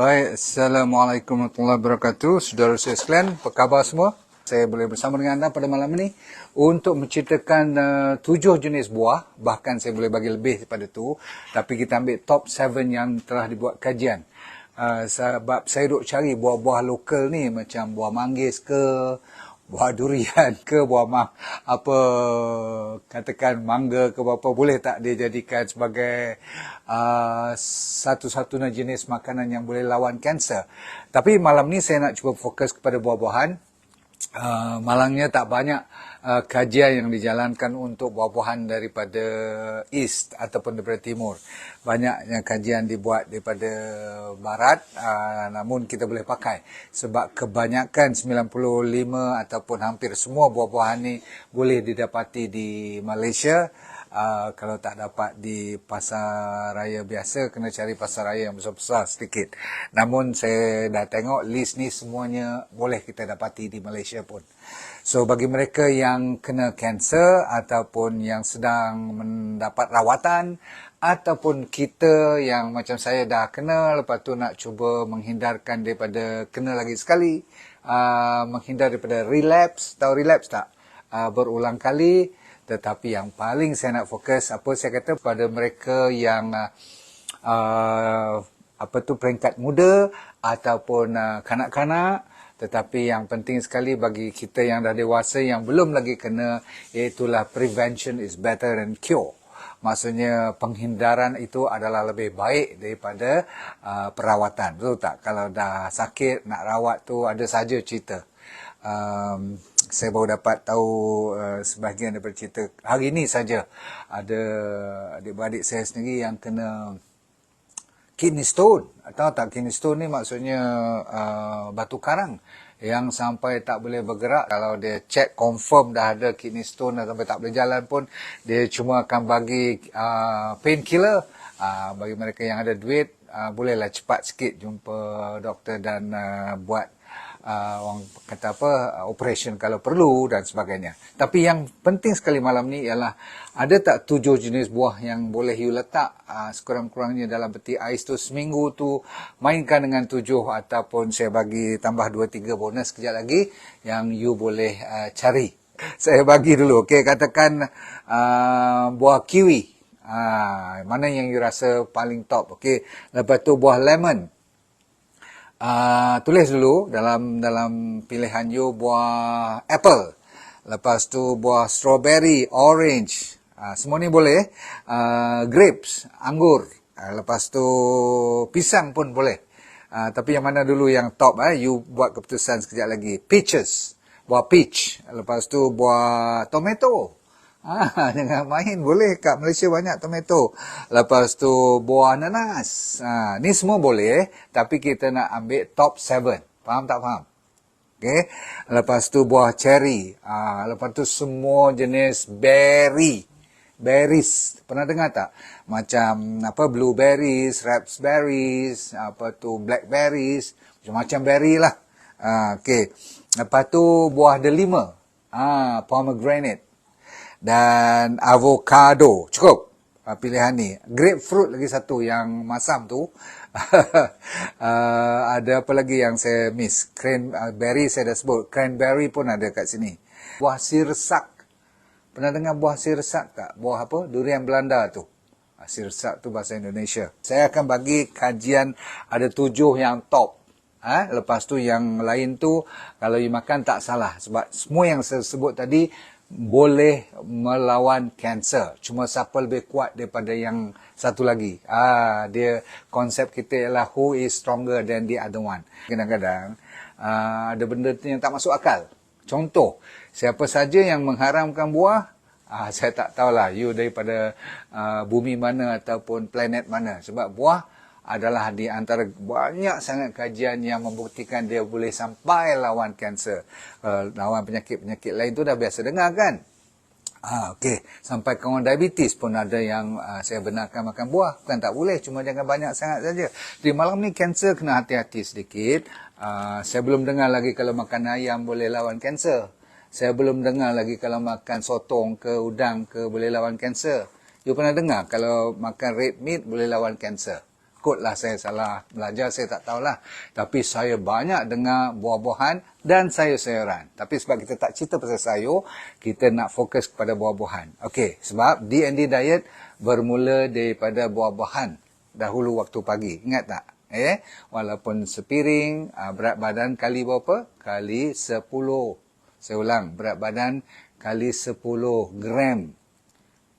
Baik, Assalamualaikum warahmatullahi wabarakatuh. Saudara saya sekalian, apa khabar semua? Saya boleh bersama dengan anda pada malam ini untuk menceritakan uh, tujuh jenis buah. Bahkan saya boleh bagi lebih daripada itu. Tapi kita ambil top 7 yang telah dibuat kajian. Uh, sebab saya duk cari buah-buah lokal ni macam buah manggis ke, buah durian ke buah mah apa katakan mangga ke apa boleh tak dia jadikan sebagai uh, satu-satunya jenis makanan yang boleh lawan kanser. Tapi malam ni saya nak cuba fokus kepada buah-buahan uh, malangnya tak banyak uh, kajian yang dijalankan untuk buah-buahan daripada east ataupun daripada timur. Banyaknya kajian dibuat daripada barat uh, namun kita boleh pakai sebab kebanyakan 95 ataupun hampir semua buah-buahan ni boleh didapati di Malaysia uh, kalau tak dapat di pasar raya biasa kena cari pasar raya yang besar-besar sedikit. Namun saya dah tengok list ni semuanya boleh kita dapati di Malaysia pun. So bagi mereka yang kena kanser ataupun yang sedang mendapat rawatan ataupun kita yang macam saya dah kena lepas tu nak cuba menghindarkan daripada kena lagi sekali uh, menghindar daripada relapse tahu relapse tak uh, berulang kali tetapi yang paling saya nak fokus apa saya kata pada mereka yang uh, apa tu peringkat muda ataupun uh, kanak-kanak. Tetapi yang penting sekali bagi kita yang dah dewasa yang belum lagi kena iaitulah prevention is better than cure. Maksudnya penghindaran itu adalah lebih baik daripada uh, perawatan. Betul tak? Kalau dah sakit nak rawat tu ada saja cerita. Um, saya baru dapat tahu uh, sebahagian daripada cerita. Hari ini saja ada adik-beradik saya sendiri yang kena kidney stone. Atau tak kidney stone ni maksudnya uh, batu karang yang sampai tak boleh bergerak. Kalau dia check confirm dah ada kidney stone dan sampai tak boleh jalan pun dia cuma akan bagi uh, painkiller. Uh, bagi mereka yang ada duit uh, bolehlah cepat sikit jumpa doktor dan uh, buat uh, orang kata apa uh, operation kalau perlu dan sebagainya. Tapi yang penting sekali malam ni ialah ada tak tujuh jenis buah yang boleh you letak uh, sekurang-kurangnya dalam peti ais tu seminggu tu mainkan dengan tujuh ataupun saya bagi tambah dua tiga bonus kejap lagi yang you boleh uh, cari. Saya bagi dulu. Okey katakan uh, buah kiwi. Uh, mana yang you rasa paling top? Okey. Lepas tu buah lemon uh, tulis dulu dalam dalam pilihan you buah apple. Lepas tu buah strawberry, orange. Uh, semua ni boleh. Uh, grapes, anggur. Uh, lepas tu pisang pun boleh. Uh, tapi yang mana dulu yang top eh you buat keputusan sekejap lagi. Peaches, buah peach. Lepas tu buah tomato. Ah, jangan main boleh kat Malaysia banyak tomato. Lepas tu buah nanas. Ah, ni semua boleh tapi kita nak ambil top 7. Faham tak faham? Okay. Lepas tu buah cherry. Ah, lepas tu semua jenis berry. Berries. Pernah dengar tak? Macam apa blueberries, raspberries, apa tu blackberries, macam-macam berry lah. Ah, okay. Lepas tu buah delima. Ah, pomegranate dan avocado. Cukup uh, pilihan ni. Grapefruit lagi satu yang masam tu. uh, ada apa lagi yang saya miss? Cranberry uh, saya dah sebut. Cranberry pun ada kat sini. Buah sirsak. Pernah dengar buah sirsak tak? Buah apa? Durian Belanda tu. Sirsak tu bahasa Indonesia. Saya akan bagi kajian ada tujuh yang top. Ha? Lepas tu yang lain tu kalau you makan tak salah sebab semua yang saya sebut tadi boleh melawan kanser. Cuma siapa lebih kuat daripada yang satu lagi. Ah, dia konsep kita ialah who is stronger than the other one. Kadang-kadang ah, ada benda yang tak masuk akal. Contoh, siapa saja yang mengharamkan buah, ah, saya tak tahulah you daripada ah, bumi mana ataupun planet mana. Sebab buah adalah di antara banyak sangat kajian yang membuktikan dia boleh sampai lawan kanser. Uh, lawan penyakit-penyakit lain tu dah biasa dengar kan? Ah, Okey, sampai orang diabetes pun ada yang uh, saya benarkan makan buah. Bukan tak boleh, cuma jangan banyak sangat saja. Di malam ni kanser kena hati-hati sedikit. Uh, saya belum dengar lagi kalau makan ayam boleh lawan kanser. Saya belum dengar lagi kalau makan sotong ke udang ke boleh lawan kanser. You pernah dengar kalau makan red meat boleh lawan kanser? Kotlah saya salah belajar, saya tak tahulah. Tapi saya banyak dengar buah-buahan dan sayur-sayuran. Tapi sebab kita tak cerita pasal sayur, kita nak fokus kepada buah-buahan. Okey, sebab D&D diet bermula daripada buah-buahan dahulu waktu pagi. Ingat tak? Eh, walaupun sepiring, ah, berat badan kali berapa? Kali 10. Saya ulang, berat badan kali 10 gram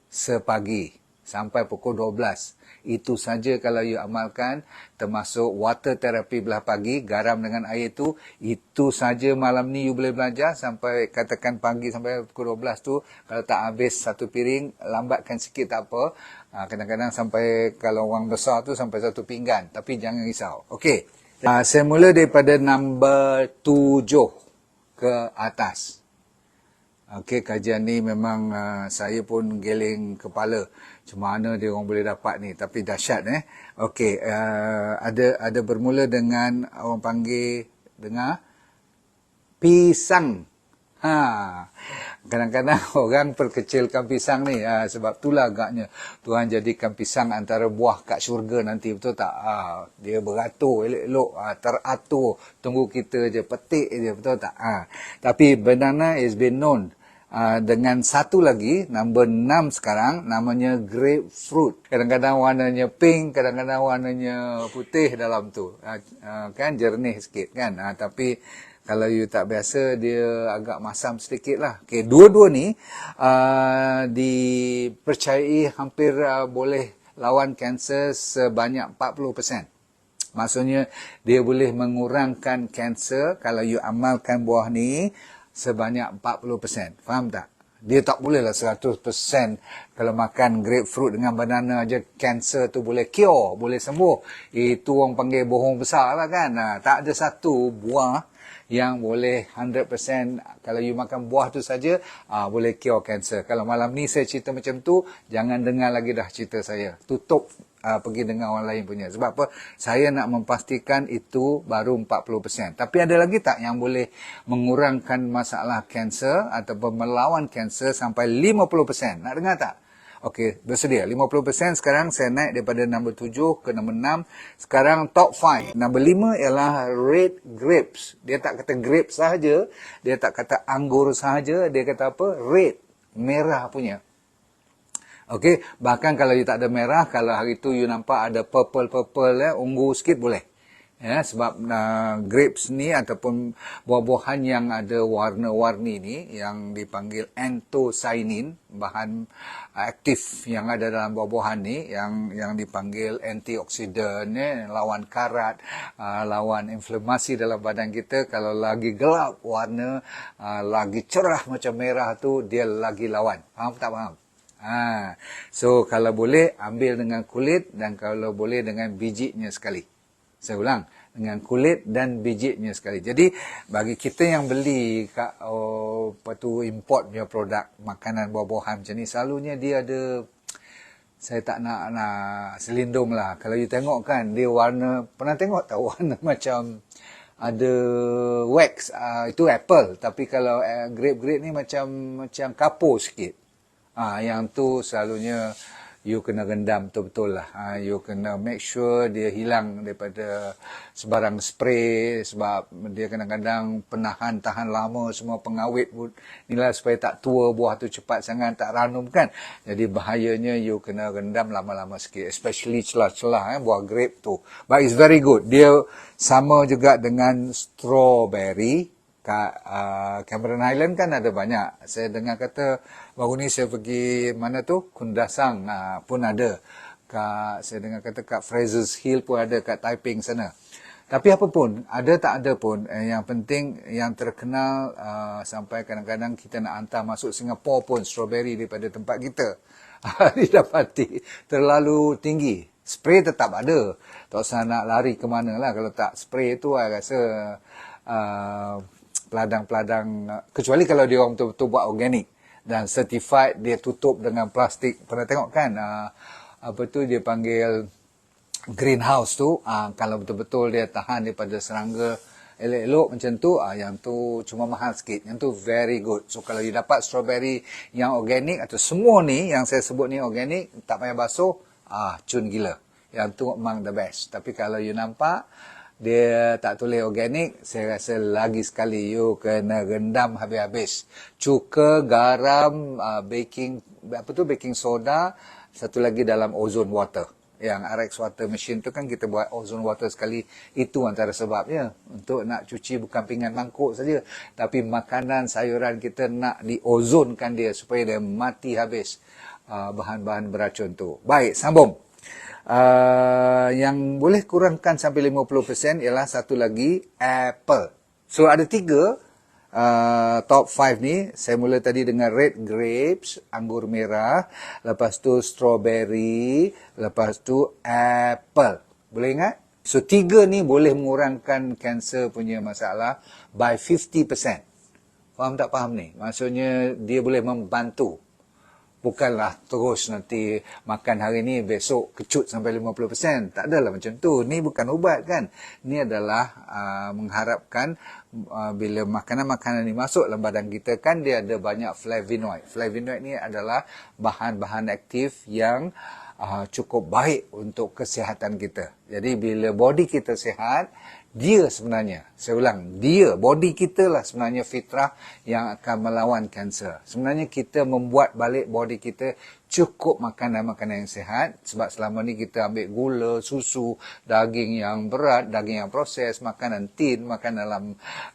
sepagi sampai pukul 12. Itu saja kalau you amalkan termasuk water therapy belah pagi, garam dengan air tu, itu saja malam ni you boleh belajar sampai katakan pagi sampai pukul 12 tu, kalau tak habis satu piring, lambatkan sikit tak apa. Ha, kadang-kadang sampai kalau orang besar tu sampai satu pinggan, tapi jangan risau. Okey. Uh, saya mula daripada nombor tujuh ke atas. Okey, kajian ni memang uh, saya pun geleng kepala. Macam mana dia orang boleh dapat ni. Tapi dahsyat eh. Okey, uh, ada ada bermula dengan orang panggil dengar pisang. Ha. Kadang-kadang orang perkecilkan pisang ni ha, sebab itulah agaknya Tuhan jadikan pisang antara buah kat syurga nanti betul tak? Ha, dia beratur elok-elok, ha, teratur. Tunggu kita je petik je betul tak? Ha. Tapi banana is been known Uh, dengan satu lagi, number enam sekarang, namanya grapefruit. Kadang-kadang warnanya pink, kadang-kadang warnanya putih dalam tu. Uh, kan jernih sikit kan. Uh, tapi kalau you tak biasa, dia agak masam sedikit lah. Okay, dua-dua ni uh, dipercayai hampir uh, boleh lawan kanser sebanyak 40%. Maksudnya, dia boleh mengurangkan kanser kalau you amalkan buah ni sebanyak 40%. Faham tak? Dia tak boleh lah 100% kalau makan grapefruit dengan banana aja cancer tu boleh cure, boleh sembuh. Itu orang panggil bohong besar lah kan. Ha, tak ada satu buah yang boleh 100% kalau you makan buah tu saja uh, boleh cure cancer. Kalau malam ni saya cerita macam tu, jangan dengar lagi dah cerita saya. Tutup uh, pergi dengan orang lain punya. Sebab apa? Saya nak memastikan itu baru 40%. Tapi ada lagi tak yang boleh mengurangkan masalah kanser ataupun melawan kanser sampai 50%? Nak dengar tak? Okey, bersedia. 50% sekarang saya naik daripada nombor 7 ke nombor 6. Sekarang top 5. Nombor 5 ialah red grapes. Dia tak kata grapes sahaja. Dia tak kata anggur sahaja. Dia kata apa? Red. Merah punya. Okey, bahkan kalau you tak ada merah, kalau hari tu you nampak ada purple-purple ya, ungu sikit boleh. Ya, sebab uh, grapes ni ataupun buah-buahan yang ada warna-warni ni yang dipanggil anthocyanin, bahan aktif yang ada dalam buah-buahan ni yang yang dipanggil antioksidan ya, lawan karat, uh, lawan inflamasi dalam badan kita. Kalau lagi gelap warna, uh, lagi cerah macam merah tu dia lagi lawan. Faham tak faham? Ha. So kalau boleh ambil dengan kulit dan kalau boleh dengan bijinya sekali. Saya ulang, dengan kulit dan bijinya sekali. Jadi bagi kita yang beli kat oh, apa tu import punya produk makanan buah-buahan macam ni selalunya dia ada saya tak nak nak selindung lah. Kalau you tengok kan dia warna pernah tengok tak warna macam ada wax uh, itu apple tapi kalau uh, grape-grape ni macam macam kapur sikit. Ah, yang tu selalunya you kena rendam betul-betul lah. Ha, you kena make sure dia hilang daripada sebarang spray sebab dia kadang-kadang penahan tahan lama semua pengawet pun inilah supaya tak tua buah tu cepat sangat tak ranum kan. Jadi bahayanya you kena rendam lama-lama sikit especially celah-celah eh, buah grape tu. But it's very good. Dia sama juga dengan strawberry kat uh, Cameron Highland kan ada banyak. Saya dengar kata baru ni saya pergi mana tu Kundasang uh, pun ada. Kat, saya dengar kata kat Fraser's Hill pun ada kat Taiping sana. Tapi apa pun, ada tak ada pun, eh, yang penting yang terkenal uh, sampai kadang-kadang kita nak hantar masuk Singapura pun strawberry daripada tempat kita. Didapati terlalu tinggi. Spray tetap ada. Tak usah nak lari ke mana lah. Kalau tak spray tu, saya rasa uh, peladang-peladang kecuali kalau dia orang betul-betul buat organik dan certified dia tutup dengan plastik. Pernah tengok kan uh, apa tu dia panggil greenhouse tu? Uh, kalau betul-betul dia tahan daripada serangga elok-elok macam tu uh, yang tu cuma mahal sikit. Yang tu very good. So kalau you dapat strawberry yang organik atau semua ni yang saya sebut ni organik tak payah basuh ah uh, cun gila. Yang tu memang the best. Tapi kalau you nampak, dia tak tulis organik, saya rasa lagi sekali you kena rendam habis-habis. Cuka, garam, uh, baking, apa tu, baking soda, satu lagi dalam ozone water. Yang RX water machine tu kan kita buat ozone water sekali itu antara sebabnya untuk nak cuci bukan pinggan mangkuk saja tapi makanan sayuran kita nak diozonkan dia supaya dia mati habis uh, bahan-bahan beracun tu. Baik sambung uh, yang boleh kurangkan sampai 50% ialah satu lagi apple. So ada tiga uh, top 5 ni. Saya mula tadi dengan red grapes anggur merah lepas tu strawberry lepas tu apple. Boleh ingat? So tiga ni boleh mengurangkan kanser punya masalah by 50% faham tak faham ni? Maksudnya dia boleh membantu bukanlah terus nanti makan hari ni besok kecut sampai 50%. Tak adalah macam tu. Ni bukan ubat kan. Ni adalah uh, mengharapkan uh, bila makanan-makanan ni masuk dalam badan kita kan dia ada banyak flavonoid. Flavonoid ni adalah bahan-bahan aktif yang uh, cukup baik untuk kesihatan kita. Jadi bila body kita sihat, dia sebenarnya, saya ulang, dia, body kita lah sebenarnya fitrah yang akan melawan kanser. Sebenarnya kita membuat balik body kita cukup makanan-makanan yang sehat sebab selama ni kita ambil gula, susu, daging yang berat, daging yang proses, makanan tin, makan dalam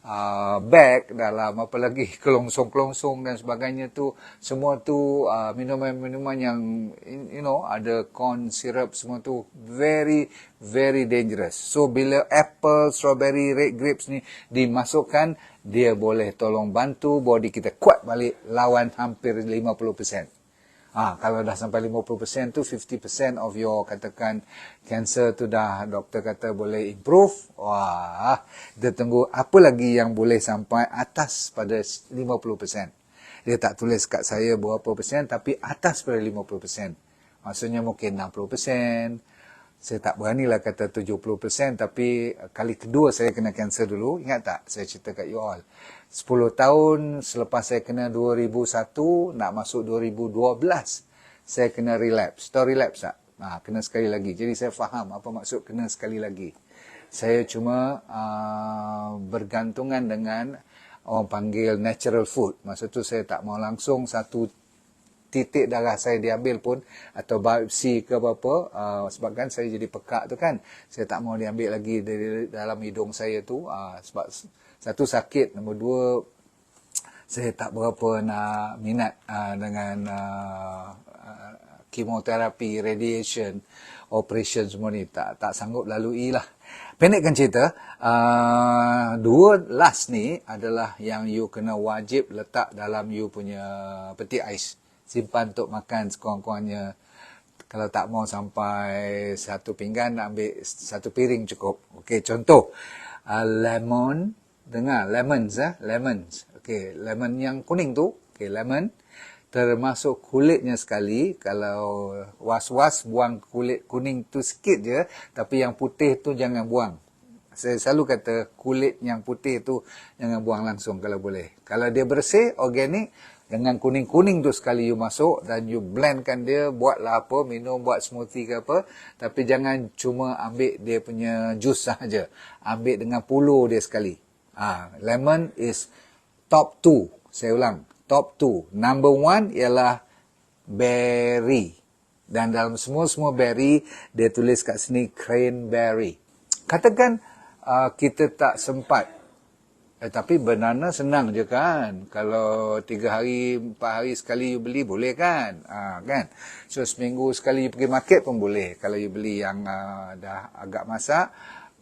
uh, bag, dalam apa lagi kelongsong-kelongsong dan sebagainya tu semua tu uh, minuman-minuman yang you know ada corn syrup semua tu very very dangerous. So bila apple, strawberry, red grapes ni dimasukkan dia boleh tolong bantu body kita kuat balik lawan hampir 50%. Ah, kalau dah sampai 50% tu 50% of your katakan cancer tu dah doktor kata boleh improve. Wah, kita tunggu apa lagi yang boleh sampai atas pada 50%. Dia tak tulis kat saya berapa persen tapi atas pada 50%. Maksudnya mungkin 60%, saya tak beranilah kata 70% tapi kali kedua saya kena kanser dulu. Ingat tak saya cerita kat you all? 10 tahun selepas saya kena 2001 nak masuk 2012 saya kena relapse. Tahu relapse tak? Ha, kena sekali lagi. Jadi saya faham apa maksud kena sekali lagi. Saya cuma uh, bergantungan dengan orang panggil natural food. Maksud tu saya tak mau langsung satu titik darah saya diambil pun atau biopsi ke apa-apa uh, sebabkan saya jadi pekak tu kan. Saya tak mau diambil lagi dari dalam hidung saya tu. Uh, sebab satu sakit nombor dua saya tak berapa nak minat uh, dengan uh, uh, kemoterapi radiation operation semua ni. Tak tak sanggup lalui lah pendekkan cerita? Uh, dua last ni adalah yang you kena wajib letak dalam you punya peti ais simpan untuk makan sekurang-kurangnya kalau tak mau sampai satu pinggan nak ambil satu piring cukup. Okey contoh uh, lemon dengar lemons eh lemons. Okey lemon yang kuning tu okey lemon. Termasuk kulitnya sekali kalau was-was buang kulit kuning tu sikit je tapi yang putih tu jangan buang. Saya selalu kata kulit yang putih tu jangan buang langsung kalau boleh. Kalau dia bersih organik dengan kuning-kuning tu sekali you masuk dan you blendkan dia buatlah apa minum buat smoothie ke apa. Tapi jangan cuma ambil dia punya jus saja ambil dengan puluh dia sekali. Ah ha, lemon is top 2 saya ulang top 2 number 1 ialah berry. Dan dalam semua-semua berry dia tulis kat sini cranberry. Katakan uh, kita tak sempat Eh, tapi banana senang je kan. Kalau tiga hari, empat hari sekali you beli, boleh kan? Ha, kan? So, seminggu sekali you pergi market pun boleh. Kalau you beli yang uh, dah agak masak,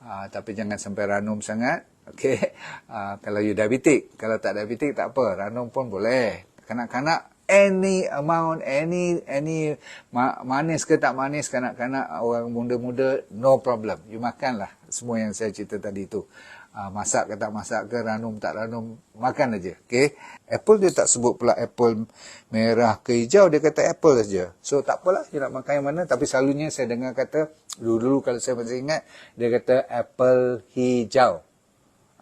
uh, tapi jangan sampai ranum sangat. Okay? Uh, kalau you diabetik. Kalau tak diabetik, tak apa. Ranum pun boleh. Kanak-kanak, any amount, any any ma- manis ke tak manis, kanak-kanak, orang muda-muda, no problem. You makanlah semua yang saya cerita tadi tu uh, masak ke tak masak ke, ranum tak ranum, makan aja. Okay? Apple dia tak sebut pula apple merah ke hijau, dia kata apple saja. So tak apalah, dia nak makan yang mana. Tapi selalunya saya dengar kata, dulu-dulu kalau saya masih ingat, dia kata apple hijau.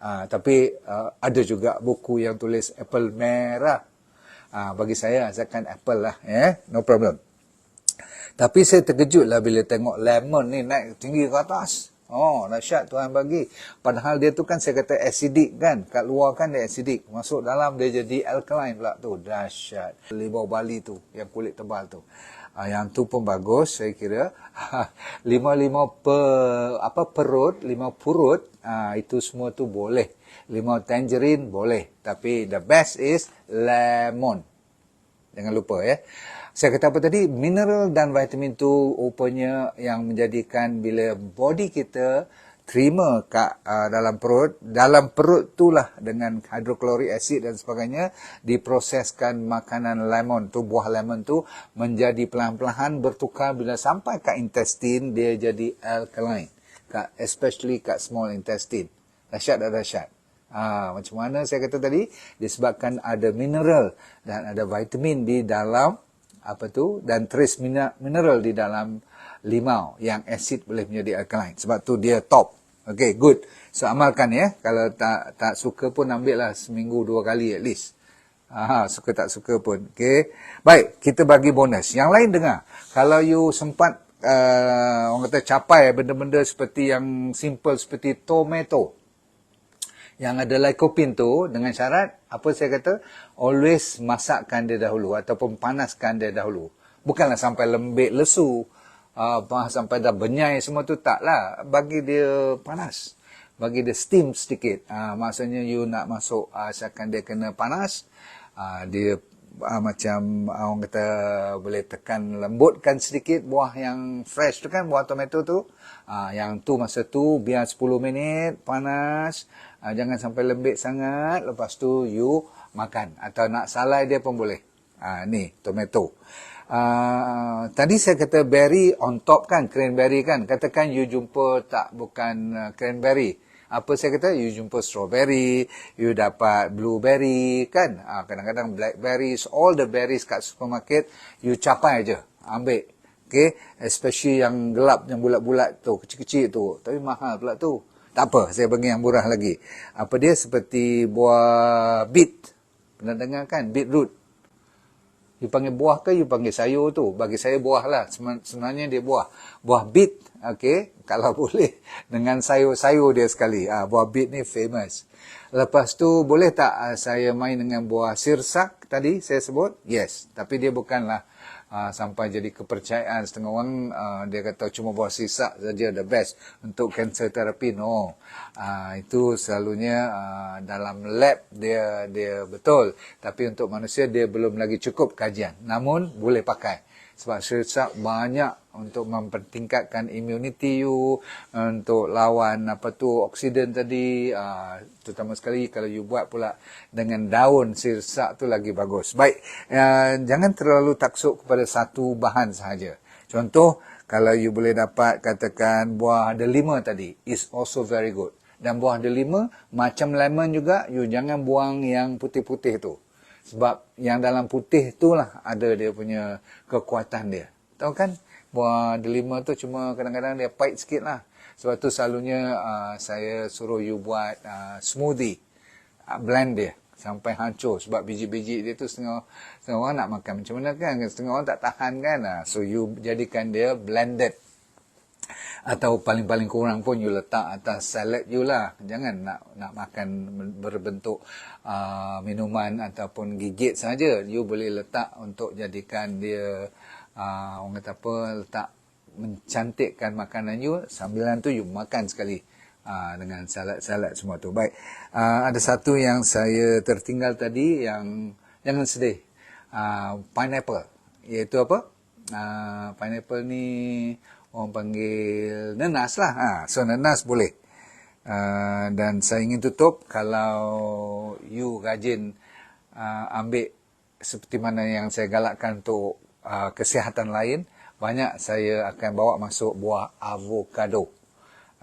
Uh, tapi uh, ada juga buku yang tulis apple merah. Uh, bagi saya, asalkan apple lah. Eh? No problem. Tapi saya terkejut lah bila tengok lemon ni naik tinggi ke atas. Oh, dahsyat Tuhan bagi. Padahal dia tu kan saya kata acidic kan. Kat luar kan dia acidic. Masuk dalam dia jadi alkaline pula tu. Dahsyat. Limau Bali tu. Yang kulit tebal tu. Uh, yang tu pun bagus saya kira. Lima-lima per, apa, perut, lima purut. Uh, itu semua tu boleh. Limau tangerine boleh. Tapi the best is lemon. Jangan lupa ya. Saya kata apa tadi? Mineral dan vitamin tu rupanya yang menjadikan bila body kita terima kat uh, dalam perut, dalam perut itulah dengan hidroklorik acid dan sebagainya diproseskan makanan lemon tu, buah lemon tu menjadi pelan-pelan bertukar bila sampai kat intestine dia jadi alkaline. Kat, especially kat small intestine. Dahsyat dah dahsyat. Ha, macam mana saya kata tadi? Disebabkan ada mineral dan ada vitamin di dalam apa tu dan trace mineral di dalam limau yang asid boleh menjadi alkaline. Sebab tu dia top. Okay, good. So amalkan ya. Kalau tak tak suka pun ambil lah seminggu dua kali at least. Aha, suka tak suka pun. Okay. Baik, kita bagi bonus. Yang lain dengar. Kalau you sempat uh, orang kata capai benda-benda seperti yang simple seperti tomato yang ada lycopene tu dengan syarat apa saya kata? Always masakkan dia dahulu ataupun panaskan dia dahulu. Bukanlah sampai lembik lesu uh, sampai dah benyai semua tu taklah bagi dia panas. Bagi dia steam sedikit. Uh, maksudnya you nak masuk uh, asalkan dia kena panas uh, dia uh, macam uh, orang kata boleh tekan lembutkan sedikit buah yang fresh tu kan buah tomato tu. Uh, yang tu masa tu biar 10 minit panas Uh, jangan sampai lembik sangat. Lepas tu you makan. Atau nak salai dia pun boleh. Uh, ni, tomato. Uh, tadi saya kata berry on top kan, cranberry kan. Katakan you jumpa tak bukan uh, cranberry. Apa saya kata? You jumpa strawberry, you dapat blueberry kan. Uh, kadang-kadang blackberries, all the berries kat supermarket, you capai aja, Ambil. Okay, especially yang gelap, yang bulat-bulat tu, kecil-kecil tu. Tapi mahal pula tu. Tak apa, saya bagi yang murah lagi. Apa dia seperti buah beet. Pernah dengar kan? Beetroot. You panggil buah ke you panggil sayur tu? Bagi saya buah lah. Sebenarnya dia buah. Buah beet, okay? Kalau boleh. Dengan sayur-sayur dia sekali. Ah, buah beet ni famous. Lepas tu, boleh tak ah, saya main dengan buah sirsak tadi saya sebut? Yes. Tapi dia bukanlah uh, sampai jadi kepercayaan setengah orang uh, dia kata cuma buah sisa saja the best untuk cancer therapy no uh, itu selalunya uh, dalam lab dia dia betul tapi untuk manusia dia belum lagi cukup kajian namun boleh pakai sebab sirsak banyak untuk mempertingkatkan immunity you untuk lawan apa tu oksigen tadi. Uh, terutama sekali kalau you buat pula dengan daun sirsak tu lagi bagus. Baik uh, jangan terlalu taksuk kepada satu bahan sahaja. Contoh kalau you boleh dapat katakan buah delima tadi is also very good. Dan buah delima macam lemon juga you jangan buang yang putih-putih tu sebab yang dalam putih itulah ada dia punya kekuatan dia tahu kan buah delima tu cuma kadang-kadang dia pahit sikit lah. Sebab tu selalunya uh, saya suruh you buat uh, smoothie. Uh, blend dia sampai hancur. Sebab biji-biji dia tu setengah, setengah orang nak makan macam mana kan. Setengah orang tak tahan kan. Uh, so you jadikan dia blended. Atau paling-paling kurang pun you letak atas salad you lah. Jangan nak nak makan berbentuk uh, minuman ataupun gigit saja. You boleh letak untuk jadikan dia uh, orang kata apa letak mencantikkan makanan you. Sambilan tu you makan sekali uh, dengan salad-salad semua tu. Baik. Uh, ada satu yang saya tertinggal tadi yang jangan sedih. Uh, pineapple. Iaitu apa? Uh, pineapple ni orang panggil nenas lah ha, so nenas boleh uh, dan saya ingin tutup kalau you rajin uh, ambil seperti mana yang saya galakkan untuk uh, kesihatan lain, banyak saya akan bawa masuk buah avocado.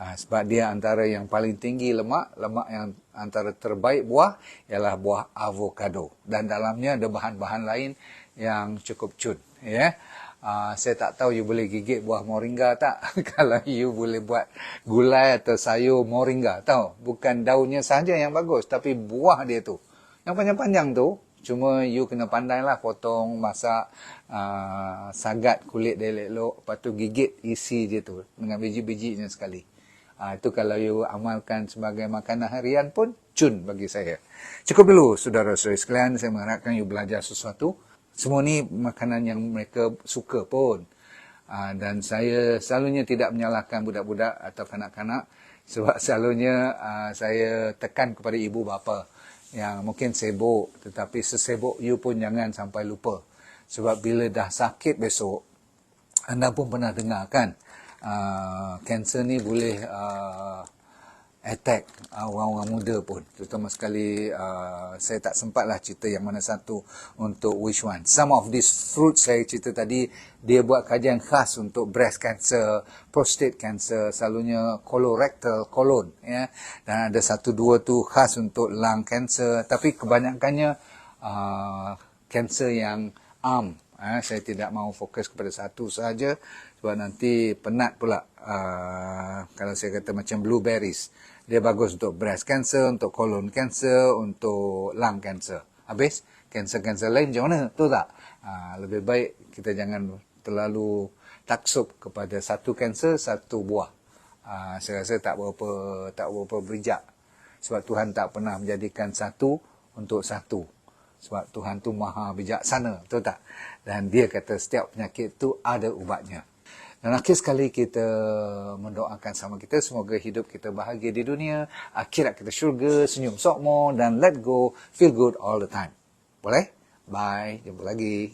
Uh, sebab dia antara yang paling tinggi lemak, lemak yang antara terbaik buah ialah buah avocado. Dan dalamnya ada bahan-bahan lain yang cukup cun. Ya. Yeah? Uh, saya tak tahu you boleh gigit buah moringa tak? Kalau you boleh buat gulai atau sayur moringa. Tahu? Bukan daunnya saja yang bagus, tapi buah dia tu. Yang panjang-panjang tu, Cuma you kena pandai lah potong, masak, uh, sagat kulit dia elok-elok. Lepas tu gigit isi dia tu dengan biji-bijinya sekali. Uh, itu kalau you amalkan sebagai makanan harian pun cun bagi saya. Cukup dulu saudara-saudara sekalian. Saya mengharapkan you belajar sesuatu. Semua ni makanan yang mereka suka pun. Uh, dan saya selalunya tidak menyalahkan budak-budak atau kanak-kanak. Sebab selalunya uh, saya tekan kepada ibu bapa yang mungkin sibuk tetapi sesibuk you pun jangan sampai lupa sebab bila dah sakit besok anda pun pernah dengar kan kanser uh, ni boleh attack uh, orang-orang muda pun. Terutama sekali uh, saya tak sempat lah cerita yang mana satu untuk which one. Some of these fruits saya cerita tadi dia buat kajian khas untuk breast cancer prostate cancer selalunya colorectal colon ya. Dan ada satu dua tu khas untuk lung cancer. Tapi kebanyakannya uh, cancer yang arm uh, saya tidak mahu fokus kepada satu saja sebab nanti penat pula uh, kalau saya kata macam blueberries dia bagus untuk breast cancer, untuk colon cancer, untuk lung cancer. Habis, cancer-cancer lain macam mana? Tu tak? Ha, lebih baik kita jangan terlalu taksub kepada satu cancer, satu buah. Ha, saya rasa tak berapa, tak berapa berijak. Sebab Tuhan tak pernah menjadikan satu untuk satu. Sebab Tuhan tu maha bijaksana, betul tak? Dan dia kata setiap penyakit tu ada ubatnya. Dan akhir sekali kita mendoakan sama kita semoga hidup kita bahagia di dunia, akhirat kita syurga, senyum sokmo dan let go, feel good all the time. Boleh? Bye, jumpa lagi.